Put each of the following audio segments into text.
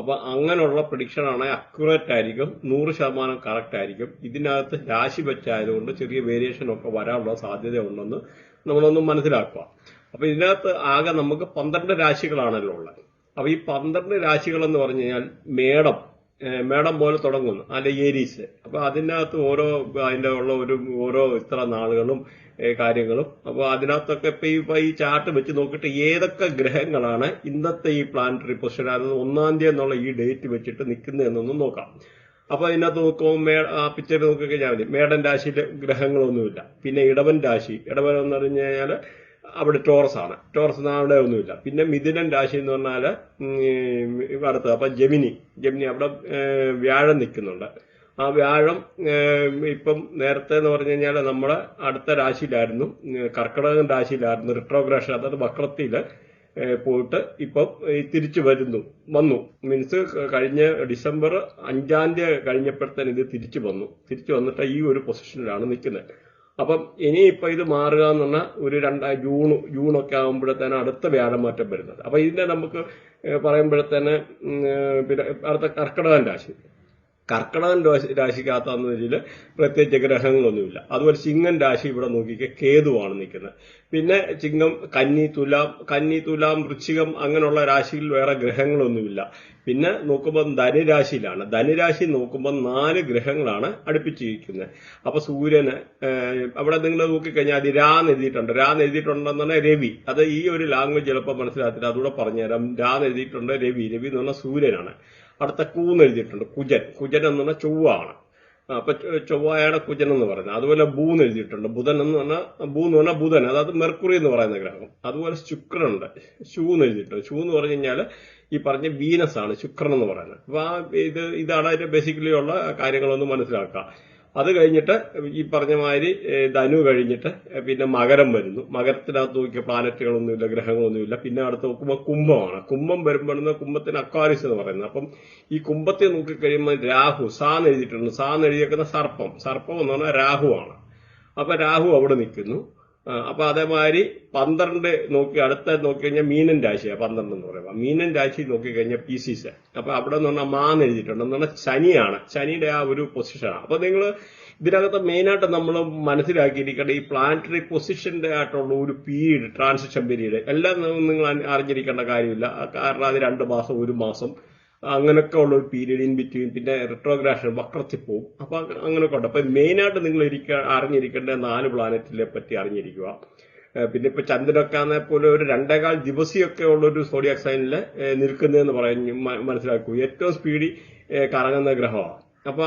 അപ്പൊ അങ്ങനെയുള്ള പ്രഡിക്ഷൻ ആണെങ്കിൽ അക്യുറേറ്റ് ആയിരിക്കും നൂറ് ശതമാനം കറക്റ്റ് ആയിരിക്കും. ഇതിനകത്ത് രാശി വെച്ചായതുകൊണ്ട് ചെറിയ വേരിയേഷൻ ഒക്കെ വരാനുള്ള സാധ്യത ഉണ്ടെന്ന് നമ്മളൊന്ന് മനസ്സിലാക്കുക. അപ്പൊ ഇതിനകത്ത് ആകെ നമുക്ക് പന്ത്രണ്ട് രാശികളാണല്ലോ ഉള്ളത്. അപ്പൊ ഈ പന്ത്രണ്ട് രാശികൾ എന്ന് പറഞ്ഞു കഴിഞ്ഞാൽ മേടം മേടം പോലെ തുടങ്ങുന്നു അല്ലെ ഏരീസ്. അപ്പൊ അതിനകത്ത് ഓരോ അതിന്റെ ഉള്ള ഒരു ഓരോ ഇത്ര നാളുകളും കാര്യങ്ങളും. അപ്പൊ അതിനകത്തൊക്കെ ഇപ്പൊ ഈ ഈ ചാർട്ട് വെച്ച് നോക്കിയിട്ട് ഏതൊക്കെ ഗ്രഹങ്ങളാണ് ഇന്നത്തെ ഈ പ്ലാനറ്ററി പൊസിഷൻ അതായത് ഒന്നാം തീയതി എന്നുള്ള ഈ ഡേറ്റ് വെച്ചിട്ട് നിൽക്കുന്നതെന്നൊന്ന് നോക്കാം. അപ്പൊ അതിനകത്ത് നോക്കുമ്പോൾ മേ ആ പിക്ചർ നോക്കിക്കഴിഞ്ഞാൽ മതി. മേടൻ രാശിയിലെ ഗ്രഹങ്ങളൊന്നുമില്ല. പിന്നെ ഇടവൻ രാശി. ഇടവൻ എന്ന് പറഞ്ഞു കഴിഞ്ഞാൽ അവിടെ ടോറസ് ആണ്. ടോറസ് അവിടെ ഒന്നുമില്ല. പിന്നെ മിഥുനൻ രാശി എന്ന് പറഞ്ഞാൽ അടുത്ത് അപ്പൊ ജമിനി. ജമിനി അവിടെ വ്യാഴം നിൽക്കുന്നുണ്ട്. ആ വ്യാഴം ഇപ്പം നേരത്തെ എന്ന് പറഞ്ഞു കഴിഞ്ഞാൽ നമ്മുടെ അടുത്ത രാശിയിലായിരുന്നു കർക്കിടകം രാശിയിലായിരുന്നു റിട്രോഗ്രേഷൻ അതായത് വക്രത്തിൽ പോയിട്ട് ഇപ്പം തിരിച്ചു വരുന്നു വന്നു. മീൻസ് കഴിഞ്ഞ ഡിസംബർ അഞ്ചാം തീയതി കഴിഞ്ഞപ്പോഴത്തേന് ഇത് തിരിച്ചു വന്നു. തിരിച്ചു വന്നിട്ട് ഈ ഒരു പൊസിഷനിലാണ് നിൽക്കുന്നത്. അപ്പം ഇനിയിപ്പോ ഇത് മാറുക എന്ന് പറഞ്ഞാൽ ഒരു രണ്ട് ജൂൺ ജൂണൊക്കെ ആകുമ്പോഴത്തേന് അടുത്ത വ്യാഴമാറ്റം വരുന്നത്. അപ്പൊ ഇതിനെ നമുക്ക് പറയുമ്പോഴത്തേന് പിന്നെ അടുത്ത കർക്കിടകൻ രാശി. കർക്കിടകൻ രാശി രാശിക്കകത്താന്ന് വെച്ചാൽ പ്രത്യേകിച്ച് ഗ്രഹങ്ങളൊന്നുമില്ല. അതുപോലെ ചിങ്ങൻ രാശി ഇവിടെ നോക്കിക്കെ കേതുവാണ് നിൽക്കുന്നത്. പിന്നെ ചിങ്ങം കന്നി തുലാം കന്നി തുലാം വൃശ്ചികം അങ്ങനെയുള്ള രാശിയിൽ വേറെ ഗ്രഹങ്ങളൊന്നുമില്ല. പിന്നെ നോക്കുമ്പോൾ ധനുരാശിയിലാണ്. ധനുരാശി നോക്കുമ്പോൾ നാല് ഗ്രഹങ്ങളാണ് അടുപ്പിച്ചിരിക്കുന്നത്. അപ്പൊ സൂര്യന് അവിടെ നിങ്ങൾ നോക്കിക്കഴിഞ്ഞാൽ അത് രാന്ന് എഴുതിയിട്ടുണ്ട്. രാന്ന് എഴുതിയിട്ടുണ്ടെന്ന് പറഞ്ഞാൽ രവി. അത് ഈ ഒരു ലാംഗ്വേജ് ചിലപ്പോൾ മനസ്സിലാത്തില്ല അതുകൂടെ പറഞ്ഞുതരാം. രാന്ന് എഴുതിയിട്ടുണ്ട് രവി. രവി എന്ന് പറഞ്ഞാൽ സൂര്യനാണ്. അടുത്ത കൂന്ന് എഴുതിയിട്ടുണ്ട്. കുജൻ. കുജൻ എന്ന് പറഞ്ഞാൽ ചൊവ്വാണ്. അപ്പൊ ചൊവ്വായാണ് കുജൻ എന്ന് പറയുന്നത്. അതുപോലെ ബൂന്ന് എഴുതിയിട്ടുണ്ട്. ബുധൻ എന്ന് പറഞ്ഞാൽ ഭൂ എന്ന് പറഞ്ഞാൽ ബുധൻ അതായത് മെർക്കുറി എന്ന് പറയുന്ന ഗ്രഹം. അതുപോലെ ശുക്രനുണ്ട്. ഷൂ എന്ന് എഴുതിയിട്ടുണ്ട്. ഷൂ എന്ന് പറഞ്ഞു കഴിഞ്ഞാൽ ഈ പറഞ്ഞ വീനസ് ആണ് ശുക്രൻ എന്ന് പറയുന്നത്. അപ്പൊ ആ ഇത് ഇതാണ് അതിന്റെ ബേസിക്കലി ഉള്ള കാര്യങ്ങളൊന്ന് മനസ്സിലാക്കുക. അത് കഴിഞ്ഞിട്ട് ഈ പറഞ്ഞ മാതിരി ധനു കഴിഞ്ഞിട്ട് പിന്നെ മകരം വരുന്നു. മകരത്തിനകത്ത് നോക്കിയ പ്ലാനറ്റുകളൊന്നുമില്ല ഗ്രഹങ്ങളൊന്നുമില്ല. പിന്നെ അടുത്ത് നോക്കുമ്പോൾ കുംഭമാണ്. കുംഭം വരുമ്പോഴെന്ന് കുംഭത്തിന് അക്വാരിസ് എന്ന് പറയുന്നത്. അപ്പം ഈ കുംഭത്തെ നോക്കിക്കഴിയുമ്പോൾ രാഹു സാന്ന് എഴുതിയിട്ടുണ്ട്. സാന്ന് എഴുതിയേക്കുന്ന സർപ്പം. സർപ്പം എന്ന് പറഞ്ഞാൽ രാഹുവാണ്. അപ്പൊ രാഹു അവിടെ നിൽക്കുന്നു. അപ്പൊ അതേമാതിരി പന്ത്രണ്ട് നോക്കി അടുത്ത നോക്കി കഴിഞ്ഞാൽ മീനൻ രാശിയാണ് പന്ത്രണ്ട് എന്ന് പറയുമ്പോൾ. മീനൻ രാശി നോക്കി കഴിഞ്ഞാൽ പി സി സെ അപ്പൊ അവിടെ എന്ന് പറഞ്ഞാൽ മാന്ന് എഴുതിയിട്ടുണ്ട്. എന്ന് പറഞ്ഞാൽ ശനിയാണ്. ശനിയുടെ ആ ഒരു പൊസിഷനാണ് അപ്പൊ നിങ്ങൾ ഇതിനകത്ത് മെയിനായിട്ട് നമ്മൾ മനസ്സിലാക്കിയിരിക്കേണ്ട ഈ പ്ലാനറ്ററി പൊസിഷന്റെ ആയിട്ടുള്ള ഒരു പീരീഡ് ട്രാൻസിഷൻ പീരീഡ് എല്ലാം നിങ്ങൾ അറിഞ്ഞിരിക്കേണ്ട കാര്യമില്ല. കാരണം അത് രണ്ട് മാസം ഒരു മാസം. അങ്ങനെയൊക്കെ ഉള്ള ഒരു പീരീഡ് ഇൻ ബിറ്റ്വീൻ പിന്നെ റിട്രോഗ്രാഷൻ പോകും അപ്പൊ അങ്ങനെയൊക്കെ ഉണ്ട്. അപ്പൊ മെയിനായിട്ട് നിങ്ങൾ ഇരിക്കാൻ അറിഞ്ഞിരിക്കേണ്ട നാല് പ്ലാനറ്റിനെ പറ്റി അറിഞ്ഞിരിക്കുക. പിന്നെ ഇപ്പൊ ചന്ദ്രനൊക്കെ ആണെ പോലെ ഒരു രണ്ടേകാൽ ദിവസിയൊക്കെ ഉള്ള ഒരു സോഡിയാക് സൈനിൽ നിൽക്കുന്നതെന്ന് പറഞ്ഞു മനസ്സിലാക്കൂ. ഏറ്റവും സ്പീഡിൽ കറങ്ങുന്ന ഗ്രഹമാണ്. അപ്പൊ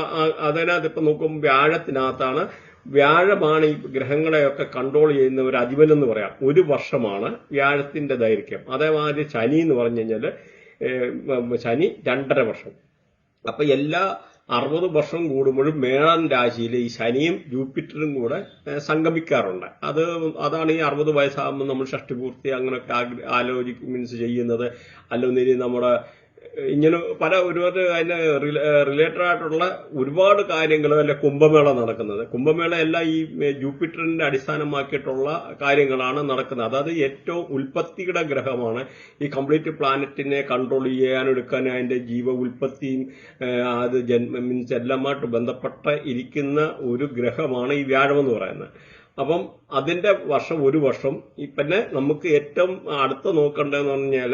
അതിനകത്ത് ഇപ്പൊ നോക്കുമ്പോൾ വ്യാഴത്തിനകത്താണ്. വ്യാഴമാണ് ഈ ഗ്രഹങ്ങളെയൊക്കെ കൺട്രോൾ ചെയ്യുന്ന ഒരു അധിപൻ എന്ന് പറയാം. ഒരു വർഷമാണ് വ്യാഴത്തിന്റെ ദൈർഘ്യം. അതേമാതിരി ശനി എന്ന് പറഞ്ഞു കഴിഞ്ഞാൽ ഏഹ് ശനി രണ്ടര വർഷം. അപ്പൊ എല്ലാ അറുപത് വർഷം കൂടുമ്പോഴും മേളൻ രാശിയിൽ ഈ ശനിയും ജൂപ്പിറ്ററും കൂടെ സംഗമിക്കാറുണ്ട്. അത് അതാണ് ഈ അറുപത് വയസ്സാകുമ്പോൾ നമ്മൾ ഷഷ്ടിപൂർത്തി അങ്ങനെയൊക്കെ ആലോചിക്കും മീൻസ് ചെയ്യുന്നത്. അല്ലെങ്കിൽ നമ്മുടെ ഇങ്ങനെ പല ഒരുപാട് അതിന് റിലേറ്റഡ് ആയിട്ടുള്ള ഒരുപാട് കാര്യങ്ങൾ അല്ലെ കുംഭമേള നടക്കുന്നത്. കുംഭമേള എല്ലാം ഈ ജൂപ്പിറ്ററിന്റെ അടിസ്ഥാനമാക്കിയിട്ടുള്ള കാര്യങ്ങളാണ് നടക്കുന്നത്. അതായത് ഏറ്റവും ഉൽപ്പത്തിയുടെ ഗ്രഹമാണ്. ഈ കംപ്ലീറ്റ് പ്ലാനറ്റിനെ കൺട്രോൾ ചെയ്യാൻ എടുക്കാൻ അതിന്റെ ജീവ ഉൽപ്പത്തിയും അത് ജന്മ മീൻസ് എല്ലാമായിട്ട് ബന്ധപ്പെട്ട ഇരിക്കുന്ന ഒരു ഗ്രഹമാണ് ഈ വ്യാഴം എന്ന് പറയുന്നത്. അപ്പം അതിന്റെ വർഷം ഒരു വർഷം പിന്നെ നമുക്ക് ഏറ്റവും അടുത്ത് നോക്കേണ്ടതെന്ന് പറഞ്ഞാൽ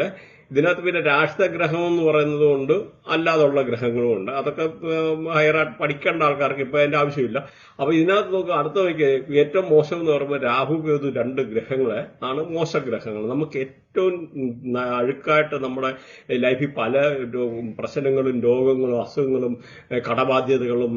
ഇതിനകത്ത് പിന്നെ രാഷ്ട്രഗ്രഹം എന്ന് പറയുന്നത് കൊണ്ട് അല്ലാതുള്ള ഗ്രഹങ്ങളും ഉണ്ട്. അതൊക്കെ ഹയറായിട്ട് പഠിക്കേണ്ട ആൾക്കാർക്ക് ഇപ്പൊ അതിന്റെ ആവശ്യമില്ല. അപ്പൊ ഇതിനകത്ത് നോക്കുക അടുത്ത നോക്കിയ ഏറ്റവും മോശം എന്ന് പറയുമ്പോൾ രാഹു കേതു രണ്ട് ഗ്രഹങ്ങളെ ആണ് മോശ ഗ്രഹങ്ങൾ. നമുക്ക് ഏറ്റവും അഴുക്കായിട്ട് നമ്മുടെ ലൈഫിൽ പല പ്രശ്നങ്ങളും രോഗങ്ങളും അസുഖങ്ങളും കടബാധ്യതകളും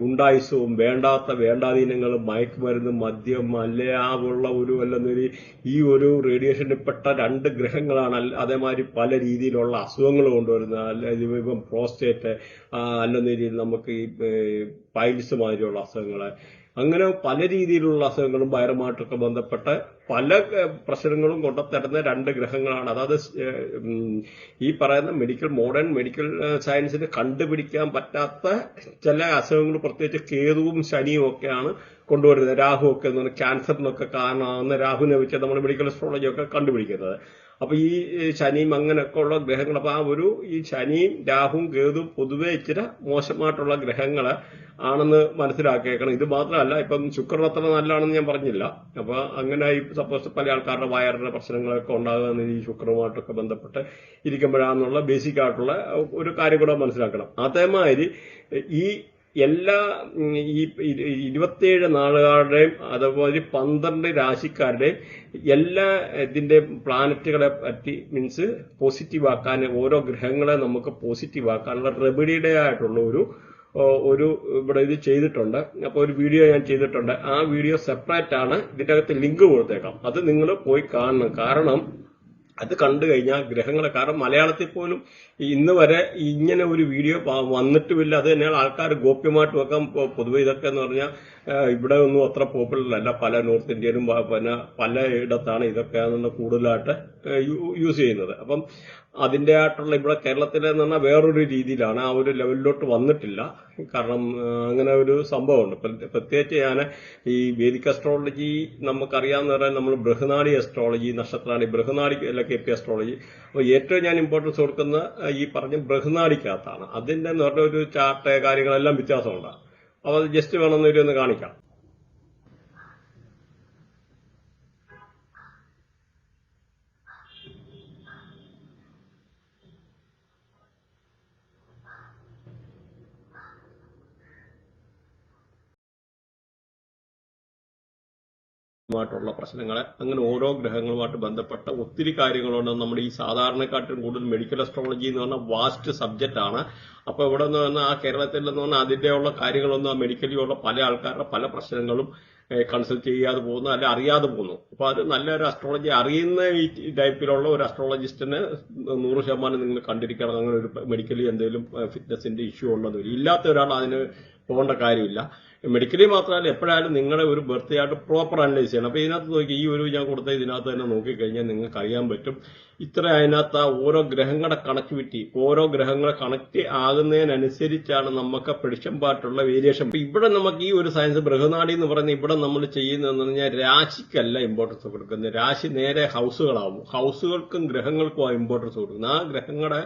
ഗുണ്ടായുസവും വേണ്ടാത്ത വേണ്ടാധീനങ്ങളും മയക്കുമരുന്നും മദ്യം അല്ലെ ആ ഉള്ള ഒരു അല്ലെന്നൊരു ഈ ഒരു റേഡിയേഷനിൽ പെട്ട രണ്ട് ഗ്രഹങ്ങളാണ് അതേമാതിരി പല രീതിയിലുള്ള അസുഖങ്ങൾ കൊണ്ടുവരുന്നത്. അല്ല ഇപ്പം പ്രോസ്റ്റേറ്റ് രീതിയിൽ നമുക്ക് ഈ പൈൽസ് മാതിരിയുള്ള അസുഖങ്ങൾ അങ്ങനെ പല രീതിയിലുള്ള അസുഖങ്ങളും വയറുമായിട്ടൊക്കെ ബന്ധപ്പെട്ട പല പ്രശ്നങ്ങളും കൊണ്ടുത്തരുന്ന രണ്ട് ഗ്രഹങ്ങളാണ്. അതായത് ഈ പറയുന്ന മെഡിക്കൽ മോഡേൺ മെഡിക്കൽ സയൻസിന് കണ്ടുപിടിക്കാൻ പറ്റാത്ത ചില അസുഖങ്ങൾ പ്രത്യേകിച്ച് കേതുവും ശനിയും ഒക്കെയാണ് കൊണ്ടുവരുന്നത്. രാഹു ഒക്കെ എന്ന് പറഞ്ഞാൽ ക്യാൻസറിനൊക്കെ കാരണമാകുന്ന രാഹുവിനെ വെച്ച് നമ്മൾ മെഡിക്കൽ അസ്ട്രോളജി ഒക്കെ കണ്ടുപിടിക്കുന്നത്. അപ്പൊ ഈ ശനിയും അങ്ങനെയൊക്കെ ഉള്ള ഗ്രഹങ്ങൾ അപ്പൊ ആ ഒരു ഈ ശനിയും രാഹുവും കേതുവും പൊതുവെ ഇച്ചിരി മോശമായിട്ടുള്ള ഗ്രഹങ്ങൾ ആണെന്ന് മനസ്സിലാക്കിയേക്കണം. ഇത് മാത്രമല്ല ഇപ്പം ശുക്രൻ അത്ര നല്ലതാണെന്ന് ഞാൻ പറഞ്ഞില്ല. അപ്പൊ അങ്ങനെ ഈ സപ്പോസ് പല ആൾക്കാരുടെ വയറിന്റെ പ്രശ്നങ്ങളൊക്കെ ഉണ്ടാകുന്ന ഈ ശുക്രനുമായിട്ടൊക്കെ ബന്ധപ്പെട്ട് ഇരിക്കുമ്പോഴാണെന്നുള്ള ബേസിക് ആയിട്ടുള്ള ഒരു കാര്യം കൂടെ മനസ്സിലാക്കണം. അതേമാതിരി ഈ എല്ലാ ഈ ഇരുപത്തിയേഴ് നാളുകാരുടെയും അതുപോലെ പന്ത്രണ്ട് രാശിക്കാരുടെയും എല്ലാ ഇതിന്റെ പ്ലാനറ്റുകളെ പറ്റി മീൻസ് പോസിറ്റീവ് ആക്കാൻ ഓരോ ഗ്രഹങ്ങളെ നമുക്ക് പോസിറ്റീവ് ആക്കാനുള്ള റെമഡിയുടെ ആയിട്ടുള്ള ഒരു ഒരു ഇവിടെ ഇത് ചെയ്തിട്ടുണ്ട്. അപ്പൊ ഒരു വീഡിയോ ഞാൻ ചെയ്തിട്ടുണ്ട്. ആ വീഡിയോ സെപ്പറേറ്റ് ആണ്. ഇതിന്റെ അകത്ത് ലിങ്ക് കൊടുത്തേക്കാം. അത് നിങ്ങൾ പോയി കാണണം. കാരണം അത് കണ്ടു കഴിഞ്ഞാൽ ഗ്രഹങ്ങളെ കാരണം മലയാളത്തിൽ പോലും ഇന്ന് വരെ ഇങ്ങനെ ഒരു വീഡിയോ വന്നിട്ടുമില്ല. അത് തന്നെയാണ് ആൾക്കാർ ഗോപ്യമായിട്ട് വെക്കാൻ പൊതുവെ ഇതൊക്കെ എന്ന് പറഞ്ഞാൽ ഇവിടെ ഒന്നും അത്ര പോപ്പുലർ അല്ല. പല നോർത്ത് ഇന്ത്യയിലും പിന്നെ പല ഇടത്താണ് ഇതൊക്കെ കൂടുതലായിട്ട് യൂസ് ചെയ്യുന്നത്. അപ്പം അതിന്റെ ആയിട്ടുള്ള ഇവിടെ കേരളത്തിലെ എന്ന് പറഞ്ഞാൽ വേറൊരു രീതിയിലാണ്. ആ ഒരു ലെവലിലോട്ട് വന്നിട്ടില്ല. കാരണം അങ്ങനെ ഒരു സംഭവമുണ്ട്. പ്ര- പ്രത്യേകിച്ച് ഞാൻ ഈ വേദിക് അസ്ട്രോളജി നമുക്കറിയാവുന്ന പറയാൻ നമ്മൾ ബൃഹനാടി അസ്ട്രോളജി നക്ഷത്രാണി ബൃഹനാടി അല്ല കെ പി അസ്ട്രോളജി അപ്പോൾ ഏറ്റവും ഞാൻ ഇമ്പോർട്ടൻസ് കൊടുക്കുന്ന ഈ പറഞ്ഞ ബൃഹനാടിക്കകത്താണ്. അതിന്റെ എന്ന് പറഞ്ഞ ഒരു ചാർട്ട് കാര്യങ്ങളെല്ലാം വ്യത്യാസമുണ്ട്. അപ്പോൾ അത് ജസ്റ്റ് വേണമെന്നൊരു ഒന്ന് കാണിക്കാം. മായിട്ടുള്ള പ്രശ്നങ്ങളെ അങ്ങനെ ഓരോ ഗ്രഹങ്ങളുമായിട്ട് ബന്ധപ്പെട്ട ഒത്തിരി കാര്യങ്ങളുണ്ട്. നമ്മുടെ ഈ സാധാരണക്കാട്ടിലും കൂടുതൽ മെഡിക്കൽ അസ്ട്രോളജി എന്ന് പറഞ്ഞാൽ വാസ്റ്റ് സബ്ജക്റ്റ് ആണ്. അപ്പൊ ഇവിടെ നിന്ന് പറഞ്ഞാൽ ആ കേരളത്തിൽ എന്ന് പറഞ്ഞാൽ അതിന്റെയുള്ള കാര്യങ്ങളൊന്നും ആ മെഡിക്കലി ഉള്ള പല ആൾക്കാരുടെ പല പ്രശ്നങ്ങളും കൺസൾട്ട് ചെയ്യാതെ പോകുന്നു അല്ലെ അറിയാതെ പോകുന്നു. അപ്പൊ അത് നല്ലൊരു അസ്ട്രോളജി അറിയുന്ന ഈ ടൈപ്പിലുള്ള ഒരു അസ്ട്രോളജിസ്റ്റിന് നൂറ് ശതമാനം നിങ്ങൾ കണ്ടിരിക്കണം. അങ്ങനെ ഒരു മെഡിക്കലി എന്തെങ്കിലും ഫിറ്റ്നസിന്റെ ഇഷ്യൂ ഉണ്ടെന്ന് ഇല്ലാത്ത ഒരാൾ അതിന് പോകേണ്ട കാര്യമില്ല. മെഡിക്കലി മാത്രമല്ല എപ്പോഴായാലും നിങ്ങളുടെ ഒരു ബർത്ത് ആയിട്ട് പ്രോപ്പർ അനലൈസ് ചെയ്യണം. അപ്പൊ ഇതിനകത്ത് നോക്കി ഈ ഒരു ഞാൻ കൊടുത്ത ഇതിനകത്ത് തന്നെ നോക്കിക്കഴിഞ്ഞാൽ നിങ്ങൾക്ക് അറിയാൻ പറ്റും. ഇത്ര അതിനകത്ത് ആ ഓരോ ഗ്രഹങ്ങളുടെ കണക്ടിവിറ്റി ഓരോ ഗ്രഹങ്ങളെ കണക്ട് ആകുന്നതിനനുസരിച്ചാണ് നമുക്ക് പ്രഡിക്ഷൻ പാർട്ടുള്ള വേരിയേഷൻ ഇവിടെ നമുക്ക് ഈ ഒരു സയൻസ് ബൃഹനാടി എന്ന് പറയുന്നത് ഇവിടെ നമ്മൾ ചെയ്യുന്നതെന്ന് പറഞ്ഞാൽ രാശിക്കല്ല ഇമ്പോർട്ടൻസ് കൊടുക്കുന്നത്. രാശി നേരെ ഹൗസുകളാവും. ഹൗസുകൾക്കും ഗ്രഹങ്ങൾക്കും ആ ഇമ്പോർട്ടൻസ് കൊടുക്കുന്നത്. ആ ഗ്രഹങ്ങളുടെ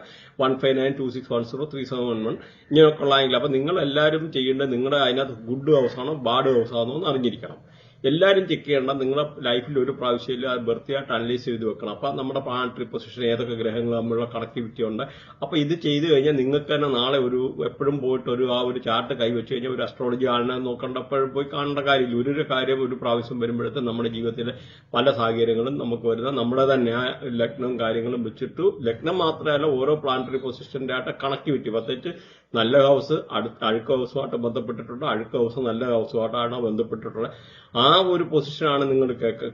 one five nine two six one zero three seven one one ഇങ്ങനെയൊക്കെ ഉള്ളതെങ്കിൽ അപ്പൊ നിങ്ങൾ എല്ലാവരും ചെയ്യേണ്ടത് നിങ്ങളുടെ അതിനകത്ത് ഗുഡ് ഹൗസ് ആണോ ബാഡ് ഹൗസ് ആണോ എന്ന് അറിഞ്ഞിരിക്കണം. എല്ലാവരും ചെക്ക് ചെയ്യേണ്ട നിങ്ങളുടെ ലൈഫിൽ ഒരു പ്രാവശ്യം അത് ബർത്തിയായിട്ട് അനലൈസ് ചെയ്ത് വെക്കണം. അപ്പൊ നമ്മുടെ പ്ലാനറ്ററി പൊസിഷൻ ഏതൊക്കെ ഗ്രഹങ്ങൾ തമ്മിലുള്ള കണക്ടിവിറ്റി ഉണ്ട്. അപ്പൊ ഇത് ചെയ്തു കഴിഞ്ഞാൽ നിങ്ങൾക്ക് തന്നെ നാളെ ഒരു എപ്പോഴും പോയിട്ട് ഒരു ആ ഒരു ചാർട്ട് കൈവച്ച് കഴിഞ്ഞാൽ ഒരു അസ്ട്രോളജി ആളിനെ നോക്കേണ്ട എപ്പോഴും പോയി കാണേണ്ട കാര്യമില്ല. ഒരു ഒരു കാര്യം ഒരു പ്രാവശ്യം വരുമ്പോഴത്തെ നമ്മുടെ ജീവിതത്തിലെ പല സാഹചര്യങ്ങളും നമുക്ക് വരുന്ന നമ്മുടെ തന്നെ ആ ലഗ്നം കാര്യങ്ങളും വെച്ചിട്ട് ലഗ്നം മാത്രമല്ല ഓരോ പ്ലാനറ്ററി പൊസിഷന്റെ ആയിട്ട് കണക്ടിവിറ്റി പ്രത്യേകിച്ച് നല്ല ഹൗസ് അഴുക്ക് ഹൗസുമായിട്ട് ബന്ധപ്പെട്ടിട്ടുണ്ട്. അഴുക്ക ഹൗസ് നല്ല ഹൗസുമായിട്ടാണ് ബന്ധപ്പെട്ടിട്ടുള്ളത്. ആ ഒരു പൊസിഷനാണ് നിങ്ങൾ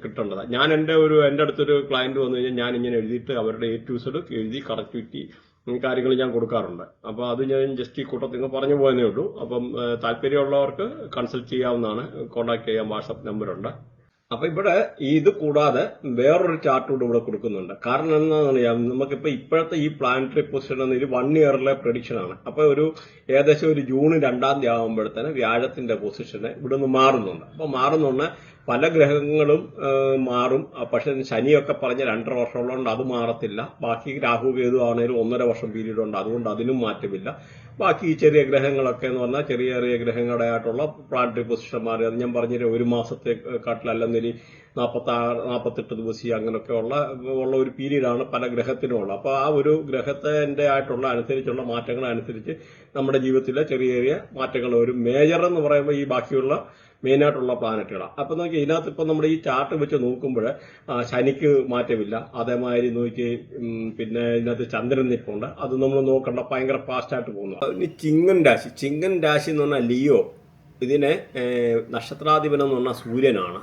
കിട്ടേണ്ടത്. ഞാൻ എന്റെ ഒരു എന്റെ അടുത്തൊരു ക്ലയന്റ് വന്നു കഴിഞ്ഞാൽ ഞാൻ ഇങ്ങനെ എഴുതിയിട്ട് അവരുടെ എ ടു സെഡ് എഴുതി കണക്ടിവിറ്റി കാര്യങ്ങൾ ഞാൻ കൊടുക്കാറുണ്ട്. അപ്പോൾ അത് ഞാൻ ജസ്റ്റ് ഈ കൂട്ടത്തിൽ നിന്ന് പറഞ്ഞു പോയതേ ഉള്ളൂ. അപ്പം താല്പര്യമുള്ളവർക്ക് കൺസൾട്ട് ചെയ്യാവുന്നതാണ്. കോൺടാക്ട് ചെയ്യാൻ വാട്സപ്പ് നമ്പറുണ്ട് അപ്പൊ ഇവിടെ ഇത് കൂടാതെ വേറൊരു ചാർട്ട് കൂടെ ഇവിടെ കൊടുക്കുന്നുണ്ട്. കാരണം എന്താണെന്ന് അറിയാം? നമുക്കിപ്പോ ഇപ്പോഴത്തെ ഈ പ്ലാനറ്ററി പൊസിഷൻ എന്ന വൺ ഇയറിലെ പ്രഡിക്ഷൻ ആണ്. അപ്പൊ ഒരു ഏകദേശം ഒരു ജൂൺ രണ്ടാം തീയതി ആകുമ്പോഴത്തേന് വ്യാഴത്തിന്റെ പൊസിഷന് ഇവിടെ നിന്ന് മാറുന്നുണ്ട്. അപ്പൊ മാറുന്നുണ്ട് പല ഗ്രഹങ്ങളും മാറും. പക്ഷെ ശനിയൊക്കെ പറഞ്ഞ രണ്ടര വർഷമുള്ളതുകൊണ്ട് അത് മാറത്തില്ല. ബാക്കി രാഹു കേതു ആണെങ്കിലും ഒന്നര വർഷം പീരീഡ് ഉണ്ട്. അതുകൊണ്ട് അതിനും മാറ്റമില്ല. ബാക്കി ചെറിയ ഗ്രഹങ്ങളൊക്കെ എന്ന് പറഞ്ഞാൽ ചെറിയ ചെറിയ ഗ്രഹങ്ങളുടെ ആയിട്ടുള്ള പ്ലാനറ്ററി പൊസിഷന്മാർ അത് ഞാൻ പറഞ്ഞു ഒരു മാസത്തെ കാട്ടിലല്ലെന്നൊരു നാൽപ്പത്തി ആറ് നാൽപ്പത്തെട്ട് ദിവസം അങ്ങനെയൊക്കെ ഉള്ള ഉള്ള ഒരു പീരീഡാണ് പല ഗ്രഹത്തിനും ഉള്ളത് അപ്പോൾ ആ ഒരു ഗ്രഹത്തിന്റെ ആയിട്ടുള്ള അനുസരിച്ചുള്ള മാറ്റങ്ങൾ അനുസരിച്ച് നമ്മുടെ ജീവിതത്തിലെ ചെറിയ ചെറിയ മാറ്റങ്ങൾ ഒരു മേജർ എന്ന് പറയുമ്പോൾ ഈ ബാക്കിയുള്ള മെയിനായിട്ടുള്ള പ്ലാനറ്റുകളാണ് അപ്പം നോക്കി ഇതിനകത്ത് ഇപ്പം നമ്മുടെ ഈ ചാർട്ട് വെച്ച് നോക്കുമ്പോൾ ശനിക്ക് മാറ്റമില്ല. അതേമാതിരി നോക്കി പിന്നെ ഇതിനകത്ത് ചന്ദ്രൻ നിൽപ്പുണ്ട് അത് നമ്മൾ നോക്കണ്ട ഭയങ്കര ഫാസ്റ്റായിട്ട് പോകുന്നു. ഇനി ചിങ്ങൻ രാശി. ചിങ്ങൻ രാശി എന്ന് പറഞ്ഞാൽ ലിയോ. ഇതിനെ നക്ഷത്രാധിപനം എന്ന് പറഞ്ഞാൽ സൂര്യനാണ്.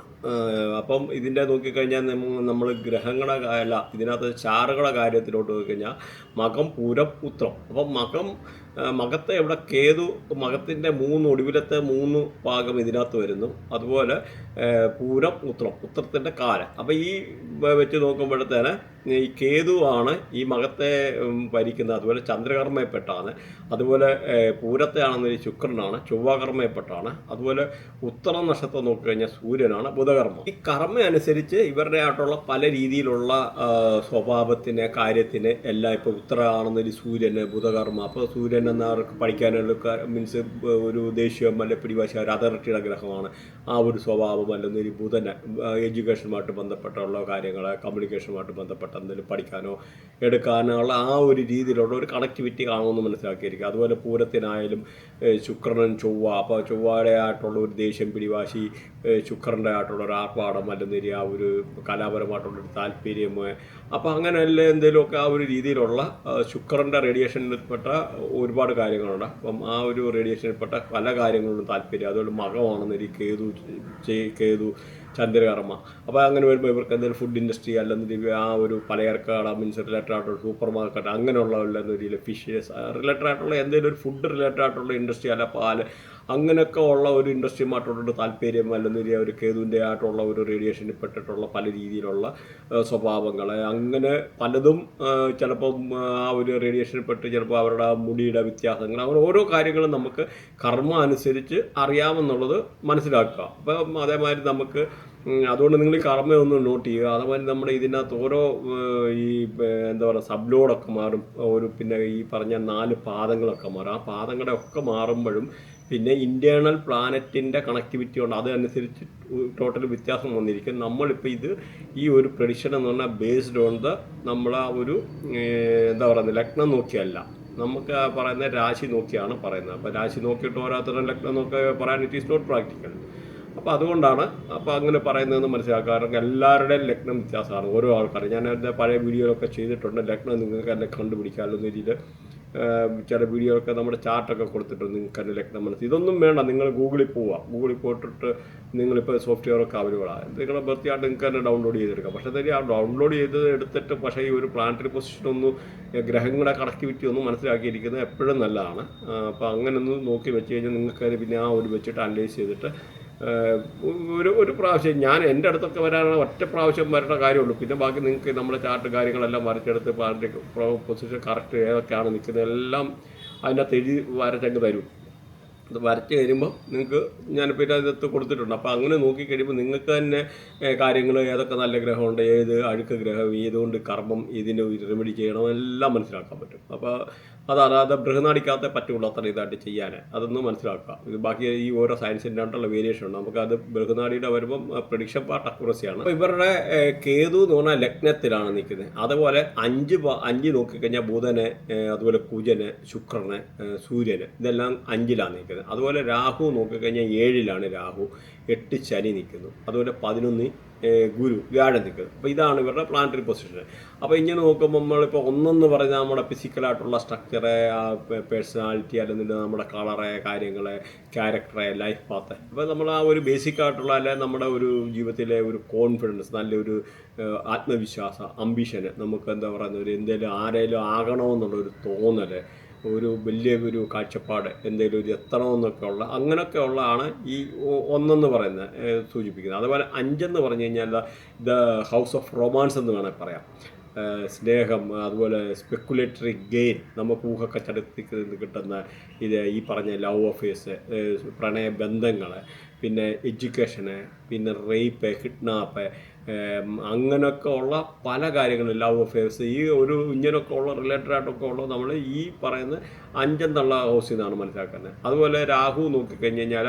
അപ്പം ഇതിന്റെ നോക്കിക്കഴിഞ്ഞാൽ നമ്മൾ ഗ്രഹങ്ങളെ അല്ല ഇതിനകത്ത് ചാറുകളെ കാര്യത്തിലോട്ട് നോക്കിക്കഴിഞ്ഞാൽ മകം പൂരം ഉത്രം. അപ്പം മകം മകത്തെ ഇവിടെ കേതു മകത്തിന്റെ മൂന്ന് ഒടുവിലത്തെ മൂന്ന് ഭാഗം ഇതിനകത്ത് വരുന്നു. അതുപോലെ പൂരം ഉത്രം ഉത്രത്തിന്റെ കാല. അപ്പം ഈ വെച്ച് നോക്കുമ്പോഴത്തേന് ഈ കേതുവാണ് ഈ മകത്തെ ഭരിക്കുന്നത്. അതുപോലെ ചന്ദ്രകർമ്മയെപ്പെട്ടാണ് അതുപോലെ പൂരത്തെ ആണെന്നൊരു ശുക്രനാണ് ചൊവ്വാകർമ്മയെപ്പെട്ടാണ് അതുപോലെ ഉത്തര നക്ഷത്രം നോക്കിക്കഴിഞ്ഞാൽ സൂര്യനാണ്. ബുധകർമ്മം ഈ കർമ്മ അനുസരിച്ച് ഇവരുടെ ആയിട്ടുള്ള പല രീതിയിലുള്ള സ്വഭാവത്തിന് കാര്യത്തിന് എല്ലാം ഇപ്പോൾ ഉത്തര ആണെന്നൊരു സൂര്യന് ബുധകർമ്മ. അപ്പോൾ സൂര്യൻ എന്ന അവർക്ക് പഠിക്കാനുള്ള മീൻസ് ഒരു ദേഷ്യം അല്ലെ പിടിവാശ ഒരു അതോറിറ്റിയുടെ ഗ്രഹമാണ്. ആ ഒരു സ്വഭാവം അല്ലെങ്കിൽ ബുധന് എഡ്യൂക്കേഷനുമായിട്ട് ബന്ധപ്പെട്ടുള്ള കാര്യങ്ങൾ കമ്മ്യൂണിക്കേഷനുമായിട്ട് ബന്ധപ്പെട്ട എന്തെങ്കിലും പഠിക്കാനോ എടുക്കാനോ ഉള്ള ആ ഒരു രീതിയിലുള്ള ഒരു കണക്ടിവിറ്റി കാണുമെന്ന് മനസ്സിലാക്കിയിരിക്കുക. അതുപോലെ പൂരത്തിനായാലും ശുക്രനും ചൊവ്വ. അപ്പോൾ ചൊവ്വയുടെ ആയിട്ടുള്ള ഒരു ദേഷ്യം പിടിവാശി ശുക്രന്റെ ആയിട്ടുള്ള ഒരു ആർപ്പാടം അല്ലെങ്കിൽ ആ ഒരു കലാപരമായിട്ടുള്ള ഒരു താല്പര്യം അപ്പോൾ അങ്ങനെയല്ല എന്തെങ്കിലുമൊക്കെ ആ ഒരു രീതിയിലുള്ള ശുക്രന്റെ റേഡിയേഷനിൽപ്പെട്ട ഒരുപാട് കാര്യങ്ങളുണ്ട്. അപ്പം ആ ഒരു റേഡിയേഷനിൽപ്പെട്ട പല കാര്യങ്ങളിലും താല്പര്യം. അതുപോലെ മകമാണെന്നൊരു കേതു കേതു ചന്ദ്രകർമ്മ. അപ്പോൾ അങ്ങനെ വരുമ്പോൾ ഇവർക്ക് എന്തെങ്കിലും ഫുഡ് ഇൻഡസ്ട്രി അല്ലെങ്കിൽ ആ ഒരു പലചരക്കട മീൻസ് റിലേറ്റഡ് ആയിട്ടുള്ള സൂപ്പർ മാർക്കറ്റ് അങ്ങനെയുള്ള രീതിയിൽ റിലേറ്റഡ് ആയിട്ടുള്ള എന്തെങ്കിലും ഒരു ഫുഡ് റിലേറ്റഡ് ആയിട്ടുള്ള ഇൻഡസ്ട്രി അല്ല പാൽ അങ്ങനെയൊക്കെ ഉള്ള ഒരു ഇൻഡസ്ട്രിയുമായിട്ടുള്ള താല്പര്യം അല്ലെങ്കിൽ ഒരു കേതുവിന്റെ ആയിട്ടുള്ള ഒരു റേഡിയേഷനിൽ പെട്ടിട്ടുള്ള പല രീതിയിലുള്ള സ്വഭാവങ്ങൾ അങ്ങനെ പലതും ചിലപ്പം ആ, ഒരു റേഡിയേഷനിൽ പെട്ട് ചിലപ്പോൾ അവരുടെ മുടിയുടെ വ്യത്യാസങ്ങൾ അങ്ങനെ ഓരോ കാര്യങ്ങളും നമുക്ക് കർമ്മ അനുസരിച്ച് അറിയാമെന്നുള്ളത് മനസ്സിലാക്കുക. അപ്പം അതേമാതിരി നമുക്ക് അതുകൊണ്ട് നിങ്ങൾ ഈ കർമ്മ ഒന്ന് നോട്ട് ചെയ്യുക. അതുമാതിരി നമ്മുടെ ഇതിനകത്ത് ഓരോ ഈ എന്താ പറയുക സബ് ലോഡൊക്കെ മാറും. ഒരു പിന്നെ ഈ പറഞ്ഞ നാല് പാദങ്ങളൊക്കെ മാറും. ആ പാദങ്ങളുടെ ഒക്കെ മാറുമ്പോഴും പിന്നെ ഇന്റേണൽ പ്ലാനറ്റിന്റെ കണക്ടിവിറ്റി ഉണ്ട് അതനുസരിച്ച് ടോട്ടൽ വ്യത്യാസം വന്നിരിക്കും. നമ്മളിപ്പോൾ ഇത് ഈ ഒരു പ്രഡിഷൻ എന്ന് പറഞ്ഞാൽ ബേസ്ഡ് ഓൺ ദ നമ്മളാ ഒരു എന്താ പറയുന്നത് ലഗ്നം നോക്കിയല്ല. നമുക്ക് പറയുന്ന രാശി നോക്കിയാണ് പറയുന്നത്. അപ്പോൾ രാശി നോക്കിയിട്ട് ഓരോരുത്തരും ലഗ്നം നോക്കി പറയാൻ ഇറ്റ് ഈസ് നോട്ട് പ്രാക്ടിക്കൽ അപ്പോൾ അതുകൊണ്ടാണ് അപ്പോൾ അങ്ങനെ പറയുന്നതെന്ന് മനസ്സിലാക്കുക. കാരണം എല്ലാവരുടെയും ലഗ്നം വ്യത്യാസമാണ്. ഓരോ ആൾക്കാരും. ഞാൻ എന്റെ പഴയ വീഡിയോയിലൊക്കെ ചെയ്തിട്ടുണ്ട്. ലഗ്നം നിങ്ങൾക്ക് എന്നെ കണ്ടുപിടിക്കാമല്ലോ എന്ന് രീതിയിൽ ചില വീഡിയോയൊക്കെ നമ്മുടെ ചാർട്ടൊക്കെ കൊടുത്തിട്ടുണ്ട് നിങ്ങൾക്ക് ലഗ്നം മനസ്സിൽ ഇതൊന്നും വേണ്ട നിങ്ങൾ ഗൂഗിളിൽ പോവുക ഗൂഗിളിൽ പോയിട്ടിട്ട് നിങ്ങളിപ്പോൾ സോഫ്റ്റ്വെയർ ഒക്കെ അവൈലബിളാണ് നിങ്ങളുടെ ബർത്തിയായിട്ട് നിങ്ങൾക്ക് തന്നെ ഡൗൺലോഡ് ചെയ്തെടുക്കാം. പക്ഷേ തന്നെ ആ ഡൗൺലോഡ് ചെയ്ത് എടുത്തിട്ട് പക്ഷേ ഈ ഒരു പ്ലാനറ്ററി ഈ ഗ്രഹങ്ങളുടെ കണക്ടിവിറ്റി ഒന്നും മനസ്സിലാക്കിയിരിക്കുന്നത് എപ്പോഴും നല്ലതാണ്. അപ്പോൾ അങ്ങനെ ഒന്ന് നോക്കി വെച്ച് കഴിഞ്ഞാൽ നിങ്ങൾക്ക് പിന്നെ ആ ഒരു വെച്ചിട്ട് അനലൈസ് ചെയ്തിട്ട് ഒരു ഒരു പ്രാവശ്യം ഞാൻ എന്റെ അടുത്തൊക്കെ വരാനുള്ള ഒറ്റ പ്രാവശ്യം വരേണ്ട കാര്യമുള്ളൂ. പിന്നെ ബാക്കി നിങ്ങൾക്ക് നമ്മുടെ ചാർട്ട് കാര്യങ്ങളെല്ലാം വരച്ചെടുത്ത് പാർട്ടി പൊസിഷൻ കറക്റ്റ് ഏതൊക്കെയാണ് നിൽക്കുന്നത് എല്ലാം അതിനകത്ത് എഴുതി വരച്ചങ്ങ് തരും. അത് വരച്ച് കഴിയുമ്പോൾ നിങ്ങൾക്ക് ഞാൻ പിന്നെ അതിനകത്ത് കൊടുത്തിട്ടുണ്ട്. അപ്പോൾ അങ്ങനെ നോക്കി കഴിയുമ്പോൾ നിങ്ങൾക്ക് തന്നെ കാര്യങ്ങൾ ഏതൊക്കെ നല്ല ഗ്രഹമുണ്ട് ഏത് അഴുക്ക് ഗ്രഹം ഏതുകൊണ്ട് കർമ്മം ഇതിന് റെമഡി ചെയ്യണം എല്ലാം മനസ്സിലാക്കാൻ പറ്റും. അപ്പോൾ അത് അതായത് ബൃഹനാടിക്കകത്തെ പറ്റുള്ളൂ അത്ര ഇതായിട്ട് ചെയ്യാൻ. അതൊന്ന് മനസ്സിലാക്കുക. ഇത് ബാക്കി ഈ ഓരോ സയൻസിന്റെ ആയിട്ടുള്ള വേരിയേഷൻ ഉണ്ട്. നമുക്ക് അത് ബൃഹനാടിയുടെ വരുമ്പം പ്രഡിക്ഷൻ പാർട്ട് അക്യൂറസിയാണ് അപ്പോൾ ഇവരുടെ കേതു എന്ന് പറഞ്ഞാൽ ലഗ്നത്തിലാണ് നിൽക്കുന്നത്. അതുപോലെ അഞ്ച് അഞ്ച് നോക്കിക്കഴിഞ്ഞാൽ ബുധന് അതുപോലെ കുജന് ശുക്രന് സൂര്യന് ഇതെല്ലാം അഞ്ചിലാണ് നിൽക്കുന്നത്. അതുപോലെ രാഹു നോക്കിക്കഴിഞ്ഞാൽ ഏഴിലാണ് രാഹു. എട്ട് ശനി നിൽക്കുന്നു. അതുപോലെ പതിനൊന്ന് ഗുരു വ്യാഴം അപ്പോൾ ഇതാണ് ഇവരുടെ പ്ലാനറ്ററി പൊസിഷൻ അപ്പോൾ ഇങ്ങനെ നോക്കുമ്പോൾ നമ്മളിപ്പോൾ ഒന്നെന്ന് പറഞ്ഞാൽ നമ്മുടെ ഫിസിക്കലായിട്ടുള്ള സ്ട്രക്ചറ് പേഴ്സണാലിറ്റി അല്ലെങ്കിൽ നമ്മുടെ കളറ് കാര്യങ്ങൾ ക്യാരക്ടറ് ലൈഫ് പാത്ത് അപ്പോൾ നമ്മൾ ആ ഒരു ബേസിക് ആയിട്ടുള്ള അല്ലെ നമ്മുടെ ഒരു ജീവിതത്തിലെ ഒരു കോൺഫിഡൻസ് നല്ലൊരു ആത്മവിശ്വാസം അംബിഷന് നമുക്ക് എന്താ പറയുന്നത് ഒരു എന്തെങ്കിലും ആരെങ്കിലും ആകണമെന്നുള്ളൊരു തോന്നൽ ഒരു വലിയ ഒരു കാഴ്ചപ്പാട് എന്തെങ്കിലും ഒരു എത്തണമെന്നൊക്കെ ഉള്ള അങ്ങനെയൊക്കെ ഉള്ളതാണ് ഈ ഒന്നെന്ന് പറയുന്നത് സൂചിപ്പിക്കുന്നത്. അതുപോലെ അഞ്ചെന്ന് പറഞ്ഞു കഴിഞ്ഞാൽ ദ ഹൗസ് ഓഫ് റൊമാൻസ് എന്ന് വേണമെങ്കിൽ പറയാം. സ്നേഹം അതുപോലെ സ്പെക്കുലേറ്ററി ഗെയിൻ നമുക്ക് ഊഹക്കച്ചടത്തിൽ നിന്ന് കിട്ടുന്ന ഇത് ഈ പറഞ്ഞ ലവ് അഫേഴ്സ് പ്രണയ ബന്ധങ്ങൾ പിന്നെ എഡ്യൂക്കേഷന് പിന്നെ റേപ്പ് കിഡ്നാപ്പ് അങ്ങനെയൊക്കെ ഉള്ള പല കാര്യങ്ങളും ലവ് അഫെയർസ് ഈ ഒരു ഇങ്ങനെയൊക്കെ ഉള്ള റിലേറ്റഡ് ആയിട്ടൊക്കെ ഉള്ളത് നമ്മൾ ഈ പറയുന്ന അഞ്ചെന്നുള്ള ഹൗസിൽ നിന്നാണ് മനസ്സിലാക്കുന്നത്. അതുപോലെ രാഹു നോക്കിക്കഴിഞ്ഞ് കഴിഞ്ഞാൽ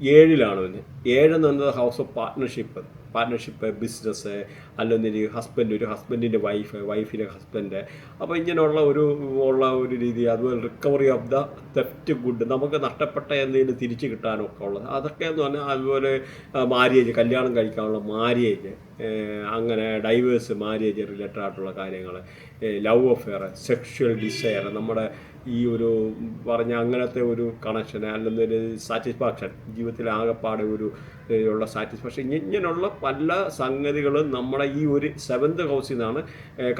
ഏഴിലാണ് പിന്നെ ഏഴെന്ന് പറയുന്നത് house of partnership partnership business അല്ലെങ്കിൽ ഹസ്ബൻഡ് ഒരു ഹസ്ബൻഡിന്റെ വൈഫ് വൈഫിന്റെ ഹസ്ബൻഡ് അപ്പോൾ ഇങ്ങനെയുള്ള ഒരു ഉള്ള ഒരു രീതി അതുപോലെ recovery of the theft good നമുക്ക് നഷ്ടപ്പെട്ട എന്തെങ്കിലും തിരിച്ചു കിട്ടാനൊക്കെ ഉള്ളത്. അതൊക്കെ എന്ന് പറഞ്ഞാൽ അതുപോലെ മാര്യേജ് കല്യാണം കഴിക്കാനുള്ള മാര്യേജ് അങ്ങനെ ഡൈവേഴ്സ് മാര്യേജ് റിലേറ്റഡ് ആയിട്ടുള്ള കാര്യങ്ങൾ ലവ് അഫെയർ സെക്ഷൽ ഡിസയർ നമ്മുടെ ഈ ഒരു പറഞ്ഞ അങ്ങനത്തെ ഒരു കണക്ഷൻ അല്ലെങ്കിൽ ഒരു സാറ്റിസ്ഫാക്ഷൻ ജീവിതത്തിൽ ആകെപ്പാടെ ഒരു ഉള്ള സാറ്റിസ്ഫാക്ഷൻ ഇങ്ങനെയുള്ള പല സംഗതികളും നമ്മുടെ ഈ ഒരു സെവൻത് ഹൗസിൽ നിന്നാണ്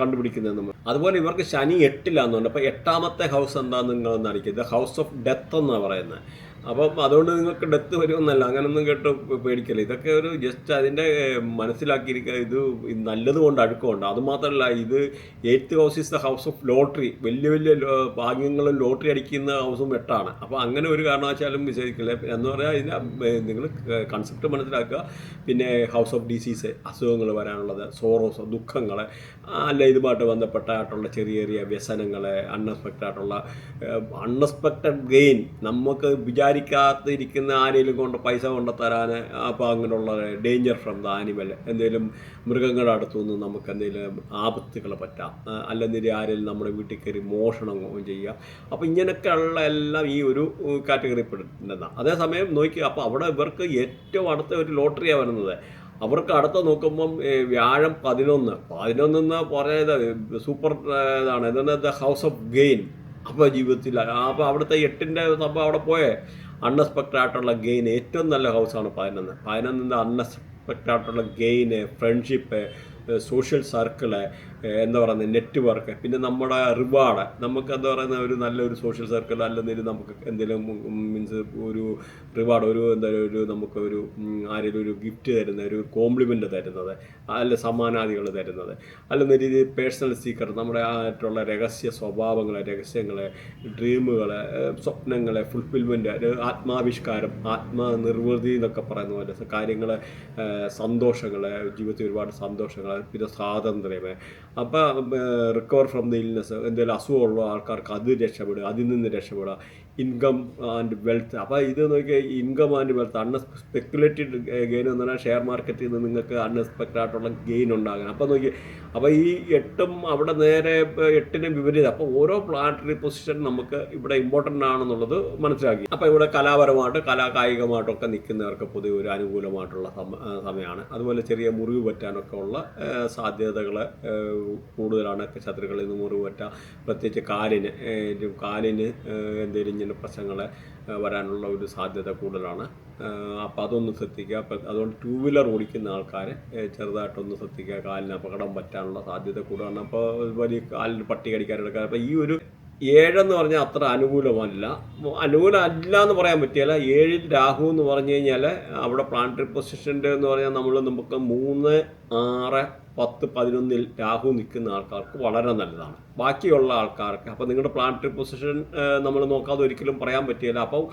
കണ്ടുപിടിക്കുന്നത് നമ്മൾ. അതുപോലെ ഇവർക്ക് ശനി എട്ടിലാണെന്നുണ്ട് അപ്പോൾ എട്ടാമത്തെ ഹൗസ് എന്താണെന്ന് നിങ്ങളൊന്ന് അടിക്കുന്നത് ഹൗസ് ഓഫ് ഡെത്ത് എന്നാണ് പറയുന്നത്. അപ്പം അതുകൊണ്ട് നിങ്ങൾക്ക് ഡെത്ത് വരുമെന്നല്ല. അങ്ങനൊന്നും കേട്ട് പേടിക്കല്ല. ഇതൊക്കെ ഒരു ജസ്റ്റ് അതിന്റെ മനസ്സിലാക്കിയിരിക്കുക ഇത് നല്ലത് കൊണ്ട് അഴുക്കമുണ്ട് അതുമാത്രമല്ല ഇത് eighth house is the house of lottery വലിയ വലിയ ഭാഗ്യങ്ങളും ലോട്ടറി അടിക്കുന്ന ഹൗസും എട്ടാണ്. അപ്പോൾ അങ്ങനെ ഒരു കാരണവശാലും വിശ്വസിക്കില്ല. എന്ന് പറഞ്ഞാൽ ഇതിന് നിങ്ങൾ കൺസെപ്റ്റ് മനസ്സിലാക്കുക. പിന്നെ ഹൗസ് ഓഫ് ഡിസീസ് അസുഖങ്ങൾ വരാനുള്ളത് സോറോസ് ദുഃഖങ്ങൾ അല്ല ഇതുമായിട്ട് ബന്ധപ്പെട്ടായിട്ടുള്ള ചെറിയ ചെറിയ വ്യസനങ്ങൾ അൺഎക്സ്പെക്റ്റഡ് ആയിട്ടുള്ള അൺഎക്സ്പെക്റ്റഡ് ഗെയിൻ നമുക്ക് വിചാരിക്കാത്തിരിക്കുന്ന ആരെങ്കിലും കൊണ്ട് പൈസ കൊണ്ടുത്തരാൻ അപ്പോൾ അങ്ങനെയുള്ള ഡേഞ്ചർ ഫ്രം ദ ആനിമൽ. എന്തെങ്കിലും മൃഗങ്ങളുടെ അടുത്തുനിന്ന് നമുക്ക് എന്തെങ്കിലും ആപത്തുകൾ പറ്റാം. ആ, ആരെങ്കിലും നമ്മുടെ വീട്ടിൽ കയറി മോഷണം ചെയ്യുക. അപ്പോൾ ഇങ്ങനെയൊക്കെയുള്ള എല്ലാം ഈ ഒരു കാറ്റഗറി പെടുന്നതാണ്. അതേസമയം നോക്കി അപ്പോൾ അവിടെ ഇവർക്ക് ഏറ്റവും അടുത്ത ഒരു ലോട്ടറിയാണ് വരുന്നത്. അവർക്ക് അടുത്ത നോക്കുമ്പം വ്യാഴം പതിനൊന്ന്. പതിനൊന്ന് പറയുന്നത് സൂപ്പർ ഇതാണ്. The house of gain. അപ്പോൾ ജീവിതത്തിൽ അപ്പോൾ അവിടുത്തെ എട്ടിന്റെ സംഭവം അവിടെ പോയേ. അൺഎക്സ്പെക്റ്റഡ് ആയിട്ടുള്ള ഗെയിൻ. ഏറ്റവും നല്ല ഹൗസാണ് പതിനൊന്ന്. പതിനൊന്നിന്റെ അൺഎക്സ്പെക്റ്റഡ് ആയിട്ടുള്ള ഗെയിന് ഫ്രണ്ട്ഷിപ്പ് സോഷ്യൽ സർക്കിൾ എന്താ പറയുന്നത് നെറ്റ്വർക്ക്. പിന്നെ നമ്മുടെ റിവാർഡ്. നമുക്ക് എന്താ പറയുന്ന ഒരു നല്ലൊരു സോഷ്യൽ സർക്കിൾ അല്ലെങ്കിൽ നമുക്ക് എന്തെങ്കിലും മീൻസ് ഒരു റിവാർഡ് ഒരു എന്തായാലും ഒരു നമുക്ക് ഒരു ആരെങ്കിലും ഒരു ഗിഫ്റ്റ് തരുന്ന ഒരു കോംപ്ലിമെന്റ് തരുന്നത് അല്ല സമ്മാനാദികൾ തരുന്നത് അല്ലെന്ന രീതിയിൽ പേഴ്സണൽ സീക്കർ നമ്മുടെ ആയിട്ടുള്ള രഹസ്യ സ്വഭാവങ്ങൾ രഹസ്യങ്ങൾ ഡ്രീമുകൾ സ്വപ്നങ്ങൾ ഫുൾഫിൽമെന്റ് ആത്മാവിഷ്കാരം ആത്മനിർവൃതി എന്നൊക്കെ പറയുന്ന പോലെ കാര്യങ്ങൾ സന്തോഷങ്ങൾ ജീവിതത്തിൽ ഒരുപാട് സന്തോഷങ്ങൾ പിന്നെ സ്വാതന്ത്ര്യം അപ്പോൾ റിക്കവർ ഫ്രം ദ ഇൽനെസ് എന്തെങ്കിലും അസുഖമുള്ള ആൾക്കാർക്ക് അത് രക്ഷപ്പെടുക അതിൽ നിന്ന് രക്ഷപ്പെടുക. ഇൻകം ആൻഡ് വെൽത്ത് അപ്പോൾ ഇത് നോക്കിയാൽ income and wealth un speculated gain എന്ന് പറഞ്ഞാൽ ഷെയർ മാർക്കറ്റിൽ നിന്ന് നിങ്ങൾക്ക് അൺഎക്സ്പെക്റ്റഡ് ആയിട്ടുള്ള ഗെയിൻ ഉണ്ടാകണം അപ്പോൾ നോക്കി അപ്പോൾ ഈ എട്ടും അവിടെ നേരെ എട്ടിനും വിപരീത. അപ്പോൾ ഓരോ പ്ലാനറ്ററി പൊസിഷൻ നമുക്ക് ഇവിടെ ഇമ്പോർട്ടന്റ് ആണെന്നുള്ളത് മനസ്സിലാക്കി. അപ്പോൾ ഇവിടെ കലാപരമായിട്ട് കലാകായികമായിട്ടൊക്കെ നിൽക്കുന്നവർക്ക് പൊതുവെ ഒരു അനുകൂലമായിട്ടുള്ള സമയമാണ്. അതുപോലെ ചെറിയ മുറിവ് പറ്റാനൊക്കെ ഉള്ള സാധ്യതകൾ കൂടുതലാണ്. ശത്രുക്കളിൽ നിന്ന് മുറിവ് പറ്റാം പ്രത്യേകിച്ച് കാലിന് കാലിന് എന്തെങ്കിലും ഇങ്ങനെ പ്രശ്നങ്ങൾ വരാനുള്ള ഒരു സാധ്യത കൂടുതലാണ്. അപ്പോൾ അതൊന്ന് ശ്രദ്ധിക്കുക. അപ്പം അതുകൊണ്ട് ടൂ വീലർ ഓടിക്കുന്ന ആൾക്കാർ ചെറുതായിട്ടൊന്ന് ശ്രദ്ധിക്കുക. കാലിന് അപകടം പറ്റാനുള്ള സാധ്യത കൂടുതലാണ്. അപ്പോൾ വലിയ കാലിന് പട്ടി കടിക്കാനെടുക്കുക അപ്പോൾ ഈ ഒരു ഏഴെന്ന് പറഞ്ഞാൽ അത്ര അനുകൂലമല്ല. അനുകൂലമല്ല എന്ന് പറയാൻ പറ്റിയല്ല ഏഴിൽ രാഹു എന്ന് പറഞ്ഞു കഴിഞ്ഞാൽ അവിടെ പ്ലാനറ്ററി പൊസിഷന്റെ എന്ന് പറഞ്ഞാൽ നമ്മൾ നമുക്ക് മൂന്ന് ആറ് പത്ത് പതിനൊന്നിൽ രാഹു നിൽക്കുന്ന ആൾക്കാർക്ക് വളരെ നല്ലതാണ്. ബാക്കിയുള്ള ആൾക്കാർക്ക്. അപ്പോൾ നിങ്ങളുടെ പ്ലാനറ്ററി പൊസിഷൻ നമ്മൾ നോക്കാതെ ഒരിക്കലും പറയാൻ പറ്റിയല്ല അപ്പോൾ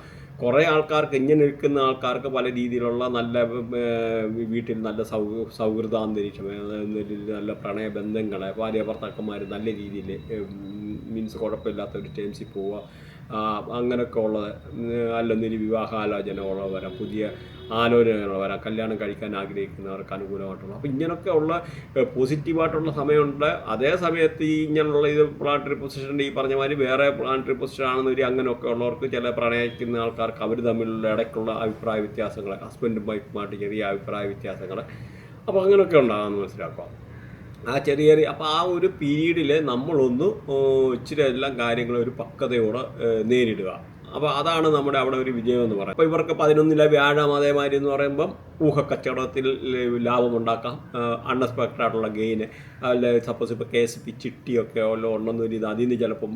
കുറേ ആൾക്കാർക്ക് ഇങ്ങനെ നിൽക്കുന്ന ആൾക്കാർക്ക് പല രീതിയിലുള്ള നല്ല വീട്ടിൽ നല്ല സൗ സൗഹൃദാന്തരീക്ഷം നല്ല പ്രണയബന്ധങ്ങൾ ഭാര്യ ഭർത്താക്കന്മാർ നല്ല രീതിയിൽ മീൻസ് കുഴപ്പമില്ലാത്ത ഒരു ടേംസിൽ പോവുക. അങ്ങനെയൊക്കെ ഉള്ളത് അല്ലെന്നൊരു വിവാഹാലോചനകളോ വരാം. പുതിയ ആലോചനകളോ വരാം. കല്യാണം കഴിക്കാൻ ആഗ്രഹിക്കുന്നവർക്ക് അനുകൂലമായിട്ടുള്ള. അപ്പോൾ ഇങ്ങനെയൊക്കെ ഉള്ള പോസിറ്റീവായിട്ടുള്ള സമയമുണ്ട്. അതേ സമയത്ത് ഈ ഇങ്ങനെയുള്ള ഇത് പ്ലാനറ്ററി പൊസിഷന്റെ ഈ പറഞ്ഞ മാതിരി വേറെ പ്ലാനറ്ററി പൊസിഷൻ ആണെന്ന് വരി അങ്ങനെയൊക്കെ ഉള്ളവർക്ക് ചില പ്രണയിക്കുന്ന ആൾക്കാർക്ക് അവർ തമ്മിലുള്ള ഇടയ്ക്കുള്ള അഭിപ്രായ വ്യത്യാസങ്ങൾ ഹസ്ബൻഡും വൈഫുമായിട്ട് ചെറിയ അഭിപ്രായ വ്യത്യാസങ്ങൾ അപ്പോൾ അങ്ങനെയൊക്കെ ഉണ്ടാകാമെന്ന് മനസ്സിലാക്കാം. ആ ചെറിയ ചെറിയ അപ്പോൾ ആ ഒരു പീരീഡിൽ നമ്മളൊന്ന് ഇച്ചിരി എല്ലാം കാര്യങ്ങളും ഒരു പക്വതയോടെ നേരിടുക. അപ്പോൾ അതാണ് നമ്മുടെ അവിടെ ഒരു വിജയം എന്ന് പറയുന്നത്. അപ്പോൾ ഇവർക്ക് പതിനൊന്നിലെ വ്യാഴം അതേമാതിരി എന്ന് പറയുമ്പം ഊഹക്കച്ചവടത്തിൽ ലാഭമുണ്ടാക്കാം. അൺഎക്സ്പെക്റ്റഡ് ആയിട്ടുള്ള ഗെയിന് അല്ലെ സപ്പോസ് ഇപ്പോൾ കെ എസ് പി ചിട്ടിയൊക്കെ വല്ലതും ഉണ്ടെന്ന് ഒരു ഇത് അതിൽ നിന്ന് ചിലപ്പം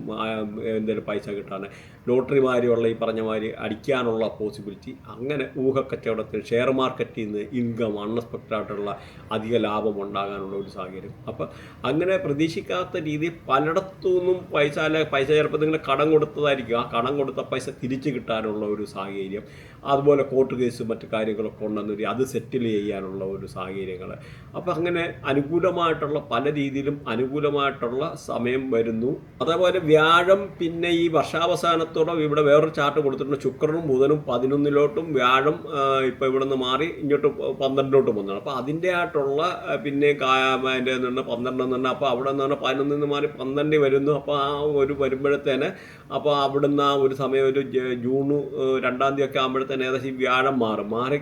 എന്തെങ്കിലും പൈസ കിട്ടാൻ ലോട്ടറി മാതിരിയുള്ള ഈ പറഞ്ഞ മാതിരി അടിക്കാനുള്ള പോസിബിലിറ്റി അങ്ങനെ ഊഹക്കച്ചവടത്തിൽ ഷെയർ മാർക്കറ്റിൽ നിന്ന് ഇൻകം അൺഎക്സ്പെക്റ്റഡ് ആയിട്ടുള്ള അധിക ലാഭം ഉണ്ടാകാനുള്ള ഒരു സാഹചര്യം. അപ്പം അങ്ങനെ പ്രതീക്ഷിക്കാത്ത രീതിയിൽ പലയിടത്തു നിന്നും പൈസ അല്ലെ പൈസ ചിലപ്പോൾ നിങ്ങൾ കടം കൊടുത്തതായിരിക്കും. ആ കടം കൊടുത്ത പൈസ തിരിച്ചു കിട്ടാനുള്ള ഒരു സാഹചര്യം. അതുപോലെ കോർട്ട് കേസ് മറ്റ് കാര്യങ്ങളൊക്കെ ഉണ്ടെന്ന് അത് സെറ്റിൽ ചെയ്യാനുള്ള ഒരു സാഹചര്യങ്ങൾ അപ്പം അങ്ങനെ അനുകൂലമായിട്ടുള്ള പല രീതിയിലും അനുകൂലമായിട്ടുള്ള സമയം വരുന്നു. അതേപോലെ വ്യാഴം പിന്നെ ഈ വർഷാവസാനത്തോടെ ഇവിടെ വേറൊരു ചാർട്ട് കൊടുത്തിട്ടുണ്ട്. ശുക്രനും ബുധനും പതിനൊന്നിലോട്ടും വ്യാഴം ഇപ്പോൾ ഇവിടെ നിന്ന് മാറി ഇങ്ങോട്ട് പന്ത്രണ്ടിലോട്ട് പോകുന്നതാണ് അപ്പോൾ അതിന്റെ ആയിട്ടുള്ള പിന്നെ അതിന്റെ നിന്ന് പന്ത്രണ്ട് നിന്ന് അപ്പോൾ അവിടെ നിന്ന് പറഞ്ഞാൽ പതിനൊന്നിൽ നിന്ന് മാറി പന്ത്രണ്ടിൽ വരുന്നു. അപ്പോൾ ആ ഒരു വരുമ്പോഴത്തേന് അപ്പോൾ അവിടുന്ന് ആ ഒരു സമയം ഒരു ജൂണ് രണ്ടാം തീയതി ഒക്കെ ആകുമ്പോഴത്തേന് ഏകദേശം ഈ വ്യാഴം മാറും. മാറി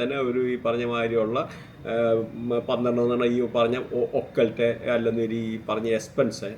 തന്നെ ഒരു ഈ പറഞ്ഞ മാതിരിയുള്ള ഏഹ്, മ- പന്ത്രണ്ട് എന്ന് പറഞ്ഞാൽ ഈ പറഞ്ഞ ഒക്കൽത്തെ അല്ലെന്നൊരു ഈ പറഞ്ഞ എക്സ്പെൻസ്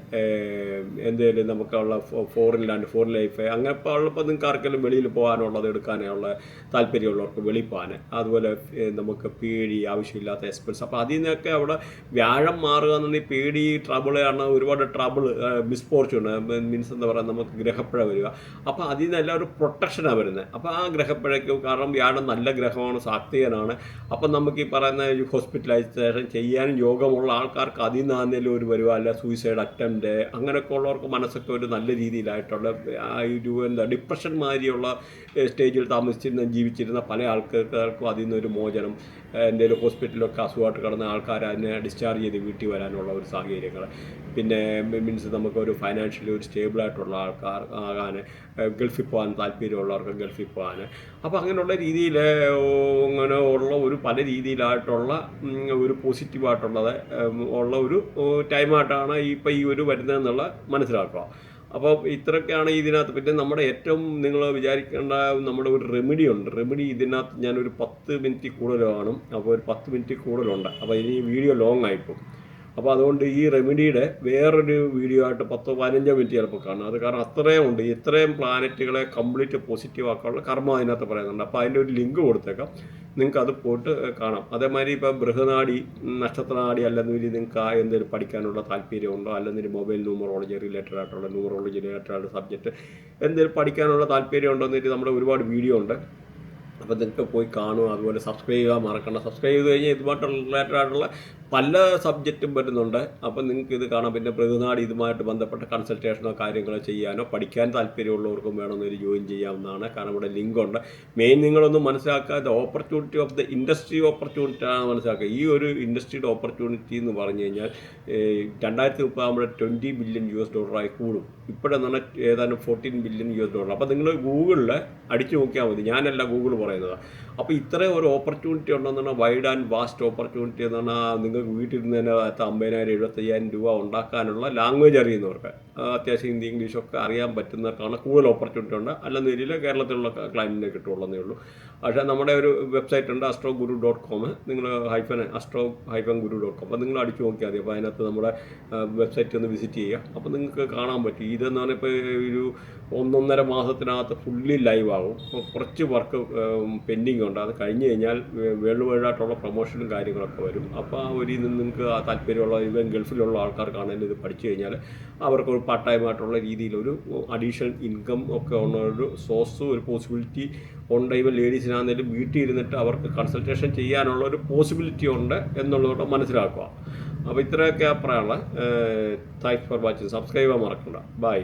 എന്തെങ്കിലും നമുക്കുള്ള ഫോറിൻ ലാൻഡ് ഫോറിൻ ലൈഫ് അങ്ങനെ ഉള്ളപ്പോൾ നിങ്ങൾക്ക് ആർക്കെങ്കിലും വെളിയിൽ പോകാനുള്ളത് എടുക്കാനുള്ള താല്പര്യമുള്ളവർക്ക് വെളിയിൽ പോകാൻ അതുപോലെ നമുക്ക് പേടി ആവശ്യമില്ലാത്ത എക്സ്പെൻസ്. അപ്പോൾ അതിൽ നിന്നൊക്കെ അവിടെ വ്യാഴം മാറുക എന്നുണ്ടെങ്കിൽ പേടി ട്രബിളാണ് ഒരുപാട് ട്രബിൾ മിസ്ഫോർച്യൂൺ മീൻസ് എന്താ പറയുക നമുക്ക് ഗ്രഹപ്പഴ വരിക. അപ്പോൾ അതിൽ നിന്നെല്ലാം ഒരു പ്രൊട്ടക്ഷനാണ് വരുന്നത് അപ്പോൾ ആ ഗ്രഹപ്പഴയ്ക്ക് കാരണം വ്യാഴം നല്ല ഗ്രഹമാണ് സാക്തികനാണ് അപ്പം നമുക്ക് ഈ പറയുന്ന ഹോസ്പിറ്റലൈസേഷൻ ചെയ്യാനും യോഗമുള്ള ആൾക്കാർക്ക് അതിൽ നിന്നാണെങ്കിലും ഒരു വരുക അല്ല സൂയിസൈഡ് അറ്റംപ്റ്റ് അങ്ങനെയൊക്കെ ഉള്ളവർക്ക് മനസ്സൊക്കെ ഒരു നല്ല രീതിയിലായിട്ടുള്ള ആ ഒരു എന്താ ഡിപ്രഷൻ മാതിരിയുള്ള സ്റ്റേജിൽ താമസിച്ചിരുന്ന ജീവിച്ചിരുന്ന പല ആൾക്കാർക്കും അതിൽ നിന്നൊരു മോചനം എന്തെങ്കിലും ഹോസ്പിറ്റലിലൊക്കെ അസുഖമായിട്ട് കിടന്ന ആൾക്കാർ അതിനെ ഡിസ്ചാർജ് ചെയ്ത് വീട്ടിൽ വരാനുള്ള ഒരു സാഹചര്യങ്ങൾ പിന്നെ മീൻസ് നമുക്കൊരു ഫൈനാൻഷ്യലി ഒരു സ്റ്റേബിളായിട്ടുള്ള ആൾക്കാർ ആകാൻ ഗൾഫിൽ പോകാൻ താല്പര്യമുള്ളവർക്ക് ഗൾഫിൽ പോകാൻ. അപ്പോൾ അങ്ങനെയുള്ള രീതിയിൽ അങ്ങനെ ഉള്ള പല രീതിയിലായിട്ടുള്ള ഒരു പോസിറ്റീവായിട്ടുള്ളത് ഉള്ള ഒരു ടൈമായിട്ടാണ് ഇപ്പം ഈ ഒരു വരുന്നതെന്നുള്ള മനസ്സിലാക്കുക. അപ്പോൾ ഇത്രയൊക്കെയാണ് ഇതിനകത്ത്. പിന്നെ നമ്മുടെ ഏറ്റവും നിങ്ങൾ വിചാരിക്കേണ്ട നമ്മുടെ ഒരു റെമഡി ഉണ്ട്. റെമഡി ഇതിനകത്ത് ഞാനൊരു പത്ത് മിനിറ്റ് കൂടുതൽ അപ്പോൾ ഒരു പത്ത് മിനിറ്റ് കൂടുതലുണ്ട്. അപ്പോൾ ഇനി വീഡിയോ ലോങ് ആയിപ്പോകും അപ്പോൾ അതുകൊണ്ട് ഈ റെമഡിയുടെ വേറൊരു വീഡിയോ ആയിട്ട് പത്തോ പതിനഞ്ചോ മിനിറ്റ് ചിലപ്പോൾ കാണും. അത് കാരണം അത്രയും ഉണ്ട്. ഇത്രയും പ്ലാനറ്റുകളെ കംപ്ലീറ്റ് പോസിറ്റീവ് ആക്കാനുള്ള കർമ്മം അതിനകത്ത് പറയുന്നുണ്ട്. അപ്പോൾ അതിന്റെ ഒരു ലിങ്ക് കൊടുത്തേക്കാം. നിങ്ങൾക്ക് അത് പോയിട്ട് കാണാം. അതേമാതിരി ഇപ്പോൾ ബൃഹനാടി നക്ഷത്രനാടി അല്ലെന്നൊരു നിങ്ങൾക്ക് ആ എന്തെങ്കിലും പഠിക്കാനുള്ള താല്പര്യമുണ്ടോ അല്ലെങ്കിൽ മൊബൈൽ ന്യൂമറോളജി റിലേറ്റഡ് ആയിട്ടുള്ള ന്യൂമറോളജി റിലേറ്റഡ് ആയിട്ടുള്ള സബ്ജക്റ്റ് എന്തെങ്കിലും പഠിക്കാനുള്ള താല്പര്യമുണ്ടോ എന്നിട്ട് നമ്മുടെ ഒരുപാട് വീഡിയോ ഉണ്ട്. അപ്പോൾ നിങ്ങൾക്ക് പോയി കാണുക. അതുപോലെ സബ്സ്ക്രൈബ് ചെയ്യുക. മറക്കണ്ട. സബ്സ്ക്രൈബ് ചെയ്ത് കഴിഞ്ഞാൽ ഇതുമായിട്ട് റിലേറ്റഡ് ആയിട്ടുള്ള പല സബ്ജക്റ്റും വരുന്നുണ്ട്. അപ്പം നിങ്ങൾക്ക് ഇത് കാണാം പിന്നെ പ്രതിനാട് ഇതുമായിട്ട് ബന്ധപ്പെട്ട കൺസൾട്ടേഷനോ കാര്യങ്ങളോ ചെയ്യാനോ പഠിക്കാൻ താല്പര്യമുള്ളവർക്കും വേണമെന്നൊരു ജോയിൻ ചെയ്യാവുന്നതാണ്. കാരണം ഇവിടെ ലിങ്ക് ഉണ്ട് മെയിൻ നിങ്ങളൊന്ന് മനസ്സിലാക്കുക the opportunity of the industry opportunity ആണ് മനസ്സിലാക്കുക. ഈ ഒരു ഇൻഡസ്ട്രിയുടെ ഓപ്പർച്യൂണിറ്റി എന്ന് പറഞ്ഞു കഴിഞ്ഞാൽ രണ്ടായിരത്തി മുപ്പതാകുമ്പോൾ ട്വന്റി ബില്യൺ യു എസ് ഡോളറായി കൂടും. ഇപ്പോഴെന്ന് പറഞ്ഞാൽ ഏതാനും fourteen billion U S dollar. അപ്പോൾ നിങ്ങൾ ഗൂഗിളിൽ അടിച്ചു നോക്കിയാൽ മതി. ഞാനല്ല ഗൂഗിൾ പറയുന്നത്. അപ്പോൾ ഇത്രയും ഒരു ഓപ്പർച്യൂണിറ്റി ഉണ്ടെന്ന് പറഞ്ഞാൽ വൈഡ് ആൻഡ് വാസ്റ്റ് ഓപ്പർച്യൂണിറ്റി എന്ന് പറഞ്ഞാൽ നിങ്ങൾക്ക് വീട്ടിൽ നിന്ന് തന്നെ അമ്പതിനായിരം എഴുപത്തയ്യായിരം രൂപ ഉണ്ടാക്കാനുള്ള ലാംഗ്വേജ് അറിയുന്നവർക്ക്. അത്യാവശ്യം ഹിന്ദി ഇംഗ്ലീഷൊക്കെ അറിയാൻ പറ്റുന്നവർക്കാണ് കൂടുതൽ ഓപ്പർച്യൂണിറ്റി ഉണ്ട്. അല്ലെന്ന രീതിയിൽ കേരളത്തിലുള്ള ക്ലൈന്റിനെ കിട്ടുള്ളതേ ഉള്ളൂ. പക്ഷേ നമ്മുടെ ഒരു വെബ്സൈറ്റ് ഉണ്ട് അസ്ട്രോ ഗുരു ഡോട്ട് കോം നിങ്ങൾ hyphen astro hyphen guru dot com അപ്പോൾ നിങ്ങൾ അടിച്ചു നോക്കിയാൽ മതി. അപ്പോൾ അതിനകത്ത് നമ്മുടെ വെബ്സൈറ്റ് ഒന്ന് വിസിറ്റ് ചെയ്യുക. അപ്പോൾ നിങ്ങൾക്ക് കാണാൻ പറ്റും. ഇതെന്ന് പറഞ്ഞാൽ ഇപ്പോൾ ഒരു ഒന്നൊന്നര മാസത്തിനകത്ത് ഫുള്ളി ലൈവ് ആകും കുറച്ച് വർക്ക് പെൻഡിങ് ഉണ്ട്. അത് കഴിഞ്ഞ് കഴിഞ്ഞാൽ വേൾഡ് വൈഡ് ആയിട്ടുള്ള പ്രൊമോഷനും കാര്യങ്ങളൊക്കെ വരും. അപ്പോൾ ആ ഒരു നിങ്ങൾക്ക് ആ താല്പര്യമുള്ള ഇവൻ ഗൾഫിലുള്ള ആൾക്കാർക്കാണെങ്കിലും ഇത് പഠിച്ചു കഴിഞ്ഞാൽ അവർക്ക് ഒരു പാർട്ട് ടൈം ആയിട്ടുള്ള രീതിയിലൊരു അഡീഷണൽ ഇൻകം ഒക്കെ ഉള്ള ഒരു സോഴ്സ് ഒരു പോസിബിലിറ്റി ഉണ്ട്. ഇവ ലേഡീസിനാണെങ്കിലും വീട്ടിൽ ഇരുന്നിട്ട് അവർക്ക് കൺസൾട്ടേഷൻ ചെയ്യാനുള്ള ഒരു പോസിബിലിറ്റി ഉണ്ട് എന്നുള്ളതോടെ മനസ്സിലാക്കുക. അപ്പോൾ ഇത്രയൊക്കെ പറയാനുള്ള താങ്ക്സ് ഫോർ വാച്ചിങ് സബ്സ്ക്രൈബ് ചെയ്യാൻ മറക്കണ്ട. ബൈ